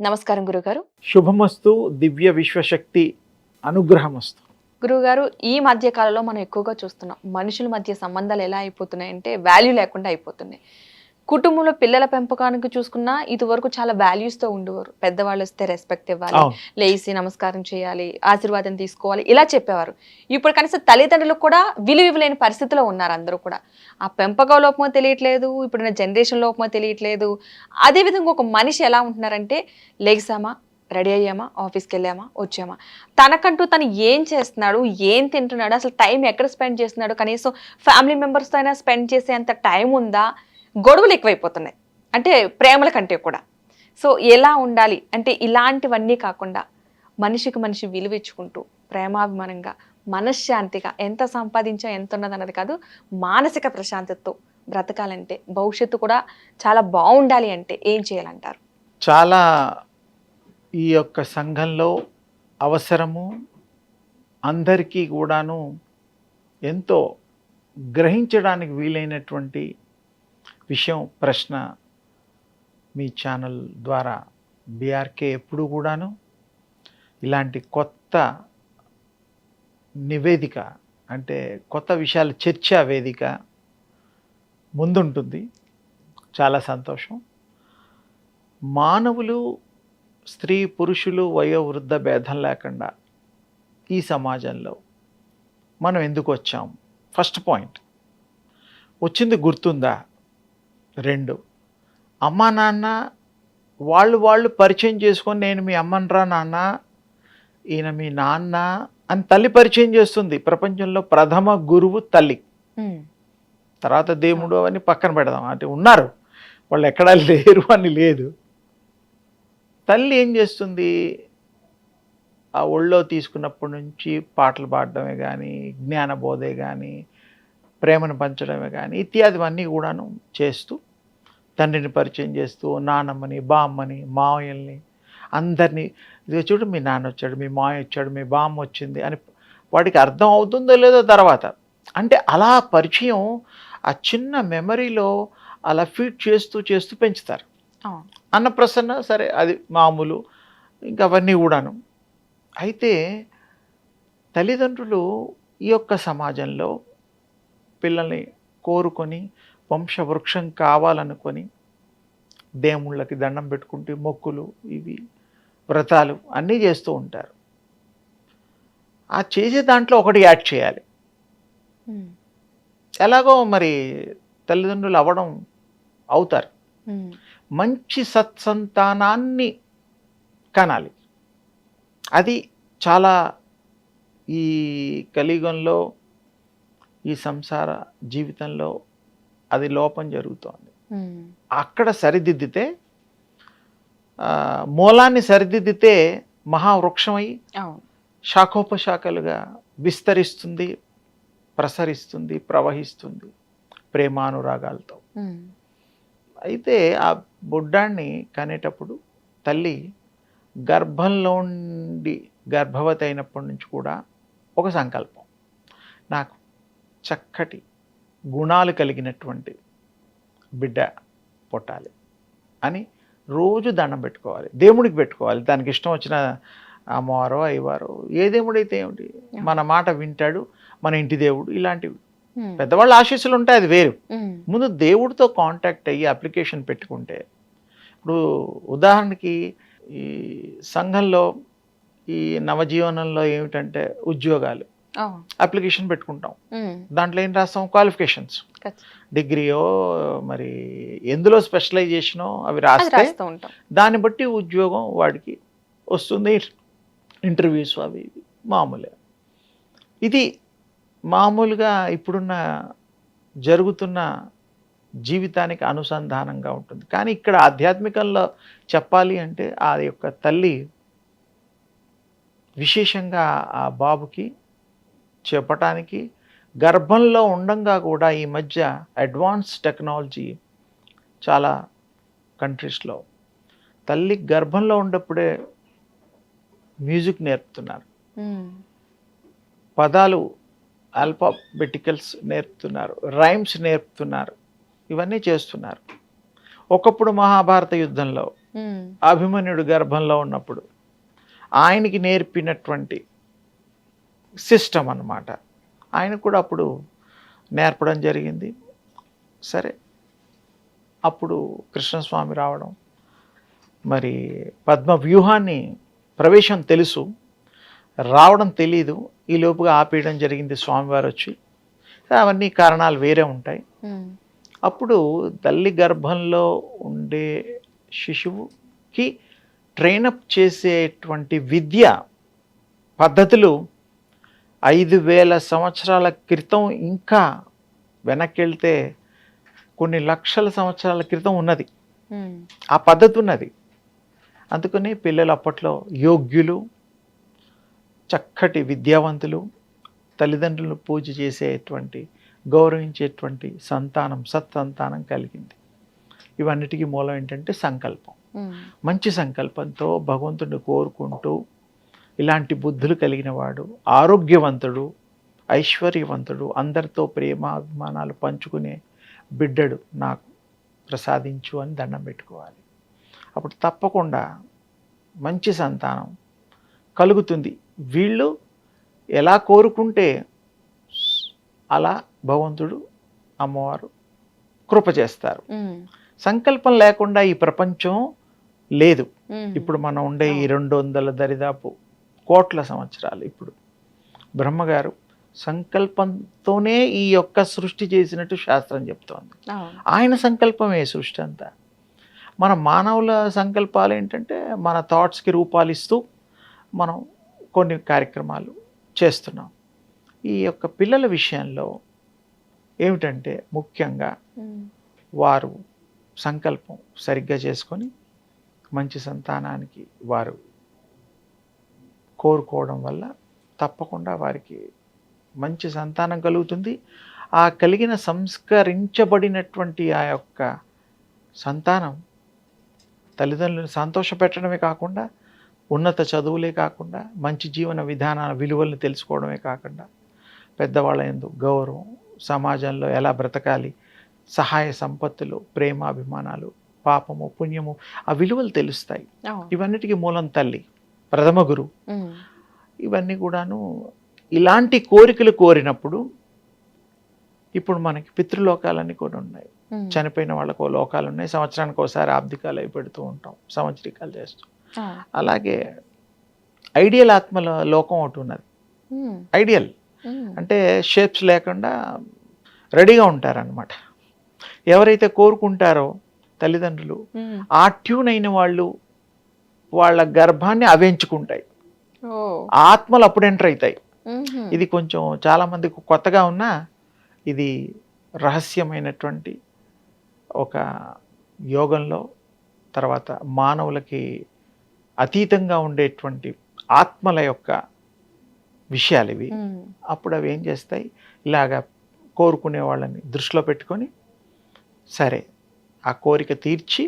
నమస్కారం గురుగారు. శుభమస్తు దివ్య విశ్వశక్తి అనుగ్రహమస్తు. గురువుగారు ఈ మధ్య కాలంలో మనం ఎక్కువగా చూస్తున్నాం. మనుషుల మధ్య సంబంధాలు ఎలా అయిపోతున్నాయంటే వాల్యూ లేకుండా అయిపోతున్నాయి. కుటుంబంలో పిల్లల పెంపకానికి చూసుకున్నా ఇదివరకు చాలా values తో ఉండేవారు. పెద్దవాళ్ళు వస్తే రెస్పెక్ట్ ఇవ్వాలి లేచి నమస్కారం చేయాలి ఆశీర్వాదం తీసుకోవాలి ఇలా చెప్పేవారు. ఇప్పుడు కనీసం తల్లిదండ్రులకు కూడా విలువ ఇవ్వలేని పరిస్థితిలో ఉన్నారు అందరూ కూడా. ఆ పెంపకం లోపమో తెలియట్లేదు ఇప్పుడున్న జనరేషన్ లోపమో తెలియట్లేదు. అదేవిధంగా ఒక మనిషి ఎలా ఉంటున్నారంటే లేచామా రెడీ అయ్యామా? ఆఫీస్కి వెళ్ళామా? వచ్చామా? తనకంటూ తను ఏం చేస్తున్నాడు ఏం తింటున్నాడు అసలు టైం ఎక్కడ స్పెండ్ చేస్తున్నాడు కనీసం ఫ్యామిలీ మెంబర్స్తో అయినా స్పెండ్ చేసే అంత టైం ఉందా? గొడవలు ఎక్కువైపోతున్నాయి. అంటే ప్రేమల కంటే కూడా. సో ఎలా ఉండాలి? అంటే ఇలాంటివన్నీ కాకుండా మనిషికి మనిషి విలువ ఇచ్చుకుంటూ ప్రేమాభిమానంగా మనశ్శాంతిగా ఎంత సంపాదించా ఎంత ఉన్నదన్నది కాదు మానసిక ప్రశాంతతతో బ్రతకాలంటే భవిష్యత్తు కూడా చాలా బాగుండాలి అంటే ఏం చేయాలంటారు? చాలా ఈ యొక్క సంఘంలో అవసరము అందరికీ కూడాను ఎంతో గ్రహించడానికి వీలైనటువంటి విషయం ప్రశ్న మీ ఛానల్ ద్వారా బీఆర్కే ఎప్పుడు కూడాను ఇలాంటి కొత్త నివేదిక అంటే కొత్త విషయాల చర్చా వేదిక ముందుంటుంది. చాలా సంతోషం. మానవులు స్త్రీ పురుషులు వయోవృద్ధ భేదం లేకుండా ఈ సమాజంలో మనం ఎందుకు వచ్చాం? First point. వచ్చింది గుర్తుందా? రెండు. అమ్మా నాన్న వాళ్ళు వాళ్ళు పరిచయం చేసుకొని నేను మీ అమ్మనరా నాన్న ఈయన మీ నాన్న అని తల్లి పరిచయం చేస్తుంది. ప్రపంచంలో ప్రథమ గురువు తల్లి. తర్వాత దేవుడు అవన్నీ పక్కన పెడదాం. అంటే ఉన్నారు. వాళ్ళు ఎక్కడా లేరు అని లేదు. తల్లి ఏం చేస్తుంది? ఆ ఒళ్ళో తీసుకున్నప్పటి నుంచి పాటలు పాడడమే కానీ జ్ఞానబోధే కానీ ప్రేమను పంచడమే కానీ ఇత్యాదివన్నీ కూడాను చేస్తూ తండ్రిని పరిచయం చేస్తూ నానమ్మని బామ్మని మావయ్యల్ని అందరినీ ఇది చూడు మీ నాన్న వచ్చాడు మీ మావయ్య వచ్చాడు మీ బామ్మ వచ్చింది అని వాడికి అర్థం అవుతుందో లేదో తర్వాత. అంటే అలా పరిచయం ఆ చిన్న మెమరీలో అలా ఫీడ్ చేస్తూ చేస్తూ పెంచుతారు. అన్నప్రసన్న సరే అది మామూలు ఇంకా అవన్నీ కూడాను. అయితే తల్లిదండ్రులు ఈ యొక్క సమాజంలో పిల్లల్ని కోరుకొని వంశవృక్షం కావాలనుకొని దేవుళ్ళకి దండం పెట్టుకుంటూ మొక్కులు ఇవి వ్రతాలు అన్నీ చేస్తూ ఉంటారు ఆ చేసే దాంట్లో ఒకటి యాడ్ చేయాలి. ఎలాగో మరి తల్లిదండ్రులు అవ్వడం అవుతారు. మంచి సత్సంతానాన్ని కనాలి అది చాలా ఈ కలియుగంలో ఈ సంసార జీవితంలో అది లోపం జరుగుతోంది. అక్కడ సరిదిద్దితే మూలాన్ని సరిదిద్దితే మహావృక్షమై శాఖోపశాఖలుగా విస్తరిస్తుంది ప్రసరిస్తుంది ప్రవహిస్తుంది ప్రేమానురాగాలతో. అయితే ఆ బుడ్డాన్ని కనేటప్పుడు తల్లి గర్భంలో ఉండి గర్భవతి అయినప్పటి నుంచి కూడా ఒక సంకల్పం నాకు చక్కటి గుణాలు కలిగినటువంటి బిడ్డ పుట్టాలి అని రోజు దండం పెట్టుకోవాలి. దేవుడికి పెట్టుకోవాలి. దానికి ఇష్టం వచ్చిన అమ్మవారో అయ్యవారో ఏ దేవుడైతే ఏమిటి? మన మాట వింటాడు మన ఇంటి దేవుడు ఇలాంటివి. పెద్దవాళ్ళ ఆశీస్సులు ఉంటాయి అది వేరు. ముందు దేవుడితో కాంటాక్ట్ అయ్యి అప్లికేషన్ పెట్టుకుంటే ఇప్పుడు ఉదాహరణకి ఈ సంఘంలో ఈ నవజీవనంలో ఏమిటంటే ఉద్యోగాలు. అప్లికేషన్ పెట్టుకుంటాం. దాంట్లో ఏం రాస్తాం? క్వాలిఫికేషన్స్. డిగ్రీయో మరి ఎందులో స్పెషలైజేషనో అవి రాస్తే దాన్ని బట్టి ఉద్యోగం వాడికి వస్తుంది. ఇంటర్వ్యూస్ అవి మామూలే. ఇది మామూలుగా ఇప్పుడున్న జరుగుతున్న జీవితానికి అనుసంధానంగా ఉంటుంది. కానీ ఇక్కడ ఆధ్యాత్మికంలో చెప్పాలి అంటే ఆ యొక్క తల్లి విశేషంగా ఆ బాబుకి చెప్పటానికి గర్భంలో ఉండంగా కూడా ఈ మధ్య అడ్వాన్స్ టెక్నాలజీ చాలా కంట్రీస్లో తల్లి గర్భంలో ఉన్నప్పుడే మ్యూజిక్ నేర్పుతున్నారు. పదాలు ఆల్ఫాబెటికల్స్ నేర్పుతున్నారు రైమ్స్ నేర్పుతున్నారు ఇవన్నీ చేస్తున్నారు. ఒకప్పుడు మహాభారత యుద్ధంలో అభిమన్యుడు గర్భంలో ఉన్నప్పుడు ఆయనకి నేర్పినటువంటి సిస్టమ్ అన్నమాట. ఆయన కూడా అప్పుడు నేర్పడం జరిగింది. సరే. అప్పుడు కృష్ణస్వామి రావడం. మరి పద్మ వ్యూహాన్ని ప్రవేశం తెలుసు. రావడం తెలీదు. ఈ లోపుగా ఆపేయడం జరిగింది స్వామివారు వచ్చి. అవన్నీ కారణాలు వేరే ఉంటాయి. అప్పుడు తల్లి గర్భంలో ఉండే శిశువుకి ట్రైనప్ చేసేటువంటి విద్య పద్ధతులు ఐదు వేల సంవత్సరాల క్రితం ఇంకా వెనక్కి వెళ్తే కొన్ని లక్షల సంవత్సరాల క్రితం ఉన్నది. ఆ పద్ధతి ఉన్నది. అందుకని పిల్లలు అప్పట్లో యోగ్యులు చక్కటి విద్యావంతులు తల్లిదండ్రులను పూజ చేసేటువంటి గౌరవించేటువంటి సంతానం సత్సంతానం కలిగింది. ఇవన్నిటికీ మూలం ఏంటంటే సంకల్పం. మంచి సంకల్పంతో భగవంతుడిని కోరుకుంటూ ఇలాంటి బుద్ధులు కలిగిన వాడు ఆరోగ్యవంతుడు ఐశ్వర్యవంతుడు అందరితో ప్రేమ అభిమానాలు పంచుకునే బిడ్డడు నాకు ప్రసాదించు అని దండం పెట్టుకోవాలి. అప్పుడు తప్పకుండా మంచి సంతానం కలుగుతుంది. వీళ్ళు ఎలా కోరుకుంటే అలా భగవంతుడు అమ్మవారు కృప చేస్తారు. సంకల్పం లేకుండా ఈ ప్రపంచం లేదు. ఇప్పుడు మనం ఉండే ఈ రెండు వందల దరిదాపు కోట్ల సంవత్సరాలు ఇప్పుడు. బ్రహ్మగారు సంకల్పంతోనే ఈ యొక్క సృష్టి చేసినట్టు శాస్త్రం చెప్తోంది. ఆయన సంకల్పమే సృష్టి అంతా. మన మానవుల సంకల్పాలు ఏంటంటే మన థాట్స్కి రూపాలు ఇస్తూ మనం కొన్ని కార్యక్రమాలు చేస్తున్నాం. ఈ యొక్క పిల్లల విషయంలో ఏమిటంటే ముఖ్యంగా వారు సంకల్పం సరిగ్గా చేసుకొని మంచి సంతానానికి వారు కోరుకోవడం వల్ల తప్పకుండా వారికి మంచి సంతానం కలుగుతుంది. ఆ కలిగిన సంస్కరించబడినటువంటి ఆ యొక్క సంతానం తల్లిదండ్రులను సంతోషపెట్టడమే కాకుండా ఉన్నత చదువులే కాకుండా మంచి జీవన విధానాల విలువలను తెలుసుకోవడమే కాకుండా పెద్దవాళ్ళ ఎందు గౌరవం సమాజంలో ఎలా బ్రతకాలి సహాయ సంపత్తులు ప్రేమ అభిమానాలు పాపము పుణ్యము ఆ విలువలు తెలుస్తాయి. ఇవన్నిటికీ మూలం తల్లి. ప్రథమ ఉమ్, ఇవన్నీ కూడాను ఇలాంటి కోరికలు కోరినప్పుడు ఇప్పుడు మనకి పితృలోకాలన్నీ కూడా ఉన్నాయి. చనిపోయిన వాళ్ళకు లోకాలు ఉన్నాయి. సంవత్సరానికి ఒకసారి ఆబ్దికాలు అవి పెడుతూ ఉంటాం. సంవత్సరికాలు చేస్తాం. అలాగే ఐడియల్ ఆత్మల లోకం ఒకటి ఉన్నది. ఐడియల్. అంటే షేప్స్ లేకుండా రెడీగా ఉంటారనమాట ఎవరైతే కోరుకుంటారో తల్లిదండ్రులు ఆ ట్యూన్ అయిన వాళ్ళు వాళ్ళ గర్భాన్ని అవేంచుకుంటాయి ఆత్మలు అప్పుడు ఎంటర్ అవుతాయి. ఇది కొంచెం చాలా మందికి కొత్తగా ఉన్నా ఇది రహస్యమైనటువంటి ఒక యోగంలో తర్వాత మానవులకి అతీతంగా ఉండేటువంటి ఆత్మల యొక్క విషయాలు ఇవి. అప్పుడు అవి ఏం చేస్తాయి? ఇలాగా కోరుకునే వాళ్ళని దృష్టిలో పెట్టుకొని సరే ఆ కోరిక తీర్చి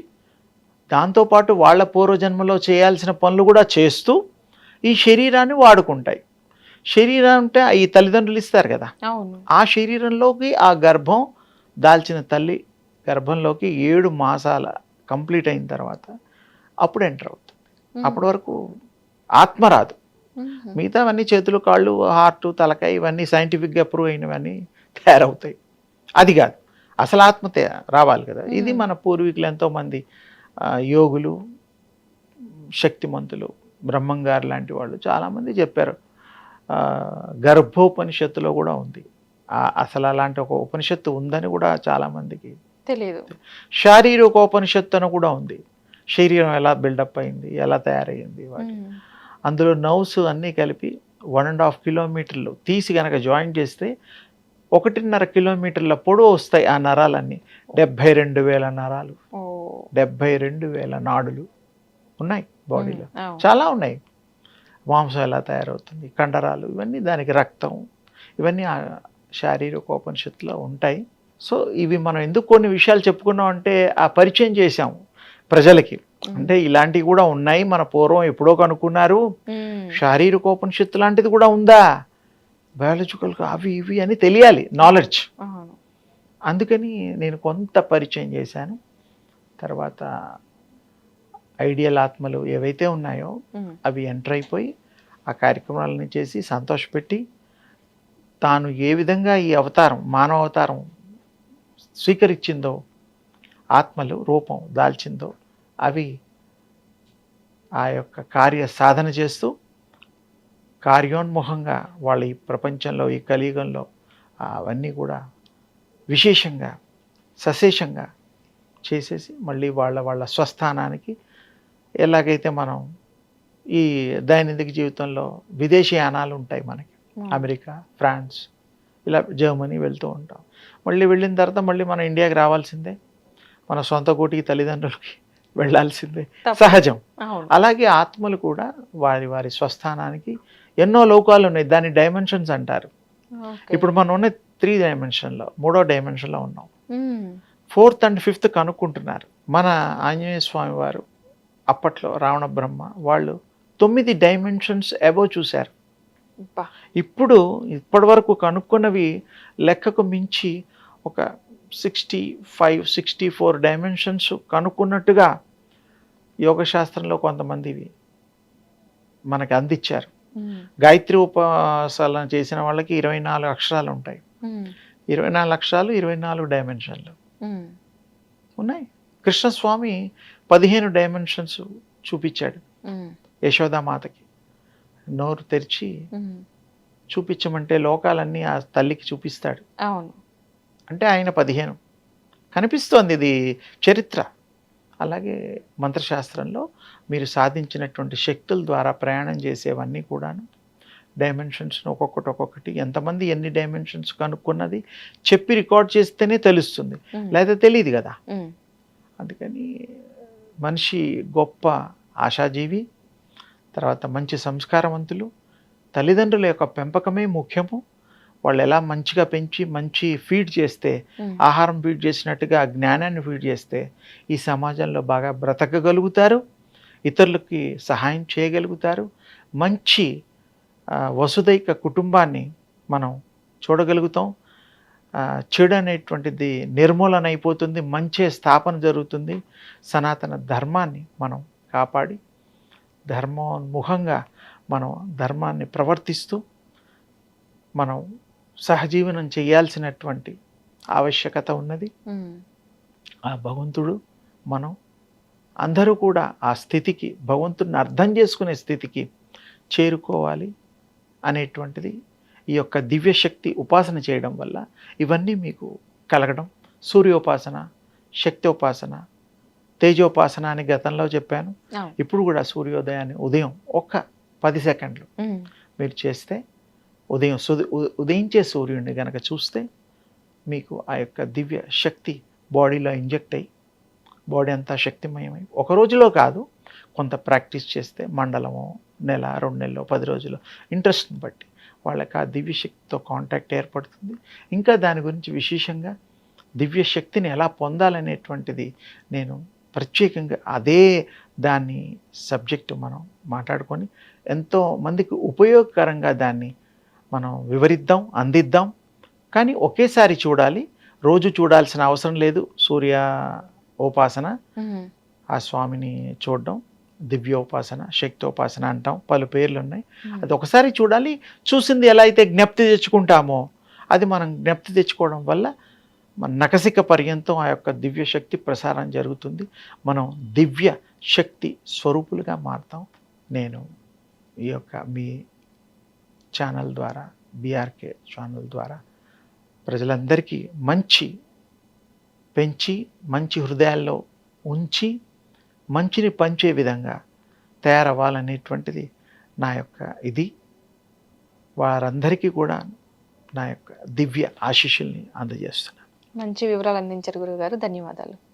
దాంతోపాటు వాళ్ళ పూర్వజన్మలో చేయాల్సిన పనులు కూడా చేస్తూ ఈ శరీరాన్ని వాడుకుంటాయి. శరీరం అంటే ఈ తల్లిదండ్రులు ఇస్తారు కదా. ఆ శరీరంలోకి ఆ గర్భం దాల్చిన తల్లి గర్భంలోకి ఏడు మాసాల కంప్లీట్ అయిన తర్వాత అప్పుడు ఎంటర్ అవుతుంది. అప్పటి వరకు ఆత్మ రాదు. మిగతావన్నీ చేతులు కాళ్ళు హార్ట్ తలకాయ ఇవన్నీ సైంటిఫిక్గా ప్రూవ్ అయినవన్నీ తయారవుతాయి. అది కాదు. అసలు ఆత్మ రావాలి కదా. ఇది. మన పూర్వీకులు ఎంతోమంది యోగులు శక్తిమంతులు బ్రహ్మంగారు లాంటి వాళ్ళు చాలామంది చెప్పారు. గర్భోపనిషత్తులో కూడా ఉంది. ఆ, అసలు అలాంటి ఒక ఉపనిషత్తు ఉందని కూడా చాలామందికి తెలీదు. శారీరకోపనిషత్తు అని కూడా ఉంది. శరీరం ఎలా బిల్డప్ అయింది ఎలా తయారయ్యింది వాటి. అందులో నర్వ్స్ అన్నీ కలిపి వన్ అండ్ హాఫ్ కిలోమీటర్లు తీసి కనుక జాయిన్ చేస్తే ఒకటిన్నర కిలోమీటర్ల పొడవు వస్తాయి ఆ నరాలన్నీ. డెబ్భై రెండు వేల నరాలు. ఓ డెబ్భై రెండు వేల నాడులు ఉన్నాయి బాడీలో. చాలా ఉన్నాయి. మాంసం ఎలా తయారవుతుంది కండరాలు ఇవన్నీ దానికి రక్తం ఇవన్నీ ఆ శారీరకోపనిషత్తులో ఉంటాయి. సో ఇవి మనం ఎందుకు కొన్ని విషయాలు చెప్పుకున్నాం అంటే ఆ పరిచయం చేశాము ప్రజలకి. అంటే ఇలాంటివి కూడా ఉన్నాయి మన పూర్వం ఎప్పుడో కనుక్కున్నారు. శారీరకోపనిషత్తు లాంటిది కూడా ఉందా? బయాలజికల్ అవి ఇవి అని తెలియాలి నాలెడ్జ్. అందుకని నేను కొంత పరిచయం చేశాను. తర్వాత ఐడియల్ ఆత్మలు ఏవైతే ఉన్నాయో అవి ఎంటర్ అయిపోయి ఆ కార్యక్రమాలని చేసి సంతోషపెట్టి తాను ఏ విధంగా ఈ అవతారం మానవ అవతారం స్వీకరించిందో ఆత్మలు రూపం దాల్చిందో అవి ఆ యొక్క కార్య సాధన చేస్తూ కార్యోన్ముఖంగా వాళ్ళ ఈ ప్రపంచంలో ఈ కలియుగంలో అవన్నీ కూడా విశేషంగా సశేషంగా చేసేసి మళ్ళీ వాళ్ళ వాళ్ళ స్వస్థానానికి ఎలాగైతే మనం ఈ దైనందిక జీవితంలో విదేశీ యానాలు ఉంటాయి మనకి అమెరికా ఫ్రాన్స్ ఇలా జర్మనీ వెళ్తూ ఉంటాం. మళ్ళీ వెళ్ళిన తర్వాత మళ్ళీ మన ఇండియాకి రావాల్సిందే మన సొంత కోటికి తల్లిదండ్రులకి వెళ్ళాల్సిందే. సహజం. అలాగే ఆత్మలు కూడా వారి వారి స్వస్థానానికి ఎన్నో లోకాలు ఉన్నాయి. దాని డైమెన్షన్స్ అంటారు. ఇప్పుడు మనం ఉన్న త్రీ డైమెన్షన్లో మూడో డైమెన్షన్లో ఉన్నాం. ఫోర్త్ అండ్ ఫిఫ్త్ కనుక్కుంటున్నారు. మన ఆంజనేయ స్వామి వారు అప్పట్లో రావణ బ్రహ్మ వాళ్ళు తొమ్మిది డైమెన్షన్స్ అబోవ్ చూశారు. ఇప్పుడు ఇప్పటి వరకు కనుక్కున్నవి లెక్కకు మించి ఒక sixty five sixty four dimensions కనుక్కున్నట్టుగా యోగశాస్త్రంలో కొంతమంది మనకి అందించారు. గాయత్రి ఉపాసన చేసిన వాళ్ళకి ఇరవై నాలుగు అక్షరాలు ఉంటాయి. ఇరవై నాలుగు అక్షరాలు ఇరవై నాలుగు డైమెన్షన్లు. ఉన్నాయి. కృష్ణస్వామి పదిహేను డైమెన్షన్స్ చూపించాడు. ఉమ్, యశోదామాతకి. నోరు తెరిచి ఉమ్, చూపించమంటే లోకాలన్నీ ఆ తల్లికి చూపిస్తాడు. అవును. అంటే ఆయన పదిహేను. కనిపిస్తోంది ఇది చరిత్ర. అలాగే మంత్రశాస్త్రంలో మీరు సాధించినటువంటి శక్తుల ద్వారా ప్రయాణం చేసేవన్నీ కూడాను డైమెన్షన్స్ ఒక్కొక్కటి ఒక్కొక్కటి. ఎంతమంది ఎన్ని డైమెన్షన్స్ కనుక్కున్నది చెప్పి రికార్డ్ చేస్తేనే తెలుస్తుంది. లేదా తెలియదు కదా. అందుకని మనిషి గొప్ప ఆశాజీవి తర్వాత మంచి సంస్కారవంతులు తల్లిదండ్రుల యొక్క పెంపకమే ముఖ్యము. వాళ్ళు ఎలా మంచిగా పెంచి మంచి ఫీడ్ చేస్తే ఆహారం ఫీడ్ చేసినట్టుగా జ్ఞానాన్ని ఫీడ్ చేస్తే ఈ సమాజంలో బాగా బ్రతకగలుగుతారు ఇతరులకి సహాయం చేయగలుగుతారు. మంచి వసుదైక కుటుంబాన్ని మనం చూడగలుగుతాం. చెడు అనేటువంటిది నిర్మూలన అయిపోతుంది మంచి స్థాపన జరుగుతుంది. సనాతన ధర్మాన్ని మనం కాపాడి ధర్మోన్ముఖంగా మనం ధర్మాన్ని ప్రవర్తిస్తూ మనం సహజీవనం చేయాల్సినటువంటి ఆవశ్యకత ఉన్నది. ఆ భగవంతుడు మనం అందరూ కూడా ఆ స్థితికి భగవంతుడిని అర్థం చేసుకునే స్థితికి చేరుకోవాలి. అనేటువంటిది ఈ యొక్క దివ్యశక్తి ఉపాసన చేయడం వల్ల ఇవన్నీ మీకు కలగడం. సూర్యోపాసన శక్తోపాసన తేజోపాసన అని గతంలో చెప్పాను. ఇప్పుడు కూడా సూర్యోదయాన్ని ఉదయం ఒక్క పది సెకండ్లు మీరు చేస్తే ఉదయం ఉదయించే సూర్యుడిని గనక చూస్తే మీకు ఆ యొక్క దివ్య శక్తి బాడీలో ఇంజెక్ట్ అయ్యి బాడీ అంతా శక్తిమయమై ఒక రోజులో కాదు కొంత ప్రాక్టీస్ చేస్తే మండలమో నెల రెండు నెలలో పది రోజులు. ఇంట్రెస్ట్ని బట్టి వాళ్ళకి ఆ దివ్య శక్తితో కాంటాక్ట్ ఏర్పడుతుంది. ఇంకా దాని గురించి విశేషంగా దివ్య శక్తిని ఎలా పొందాలనేటువంటిది నేను ప్రత్యేకంగా అదే దాన్ని సబ్జెక్టు మనం మాట్లాడుకొని ఎంతో మందికి ఉపయోగకరంగా దాన్ని మనం వివరిద్దాం అందిద్దాం. కానీ ఒకేసారి చూడాలి. రోజు చూడాల్సిన అవసరం లేదు. సూర్య ఉపాసన ఆ స్వామిని చూడడం. దివ్యోపాసన శక్తోపాసన అంటాం. పలు పేర్లు ఉన్నాయి అది ఒకసారి చూడాలి. చూసింది ఎలా అయితే జ్ఞప్తి తెచ్చుకుంటామో అది మనం జ్ఞప్తి తెచ్చుకోవడం వల్ల మన నకసిక పర్యంతం ఆ యొక్క దివ్య శక్తి ప్రసారం జరుగుతుంది. మనం దివ్య శక్తి స్వరూపులుగా మారుతాం. నేను ఈ యొక్క మీ ఛానల్ ద్వారా బీఆర్కే ఛానల్ ద్వారా ప్రజలందరికీ మంచి పెంచి మంచి హృదయాల్లో ఉంచి మంచిని పంచే విధంగా తయారవ్వాలనేటువంటిది నా యొక్క ఇది. వారందరికీ కూడా నా యొక్క దివ్య ఆశీస్సుల్ని అందజేస్తున్నాను. మంచి వివరాలు అందించారు గురుగారు. ధన్యవాదాలు.